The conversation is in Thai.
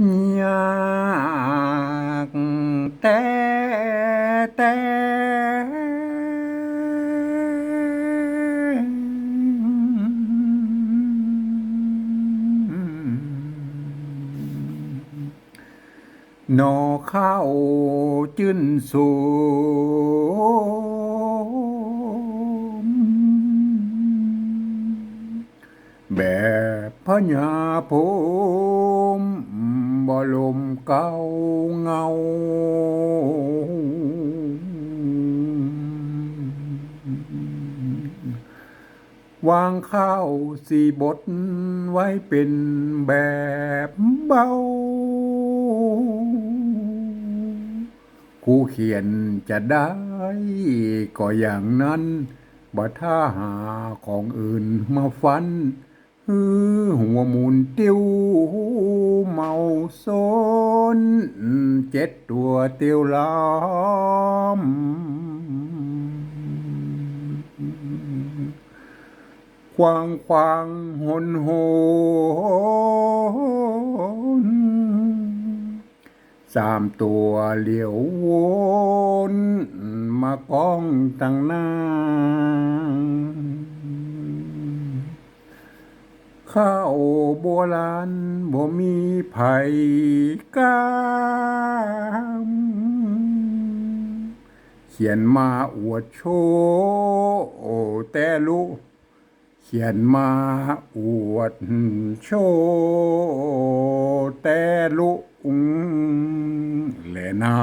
อยากแต่แแบบพญาพมบ่ลมเก่าเงา วางข้าวสี่บทไว้เป็นแบบเบาผู้เขียนจะได้ก็อย่างนั้น บ่ถ้าหาของอื่นมาฟัน ฮือหัวหมุนติ้วเมาโซนเจ็ดตัวเตียวล้อมควางควางหนโหนสามตัวเหลียววนมากองตั้งหน้า ข้าวโบราณบ่มีไผ่กามเขียนมาอวดโชว์แต่ลูกเขียนมาอวดโชว์แต่ลุงและนา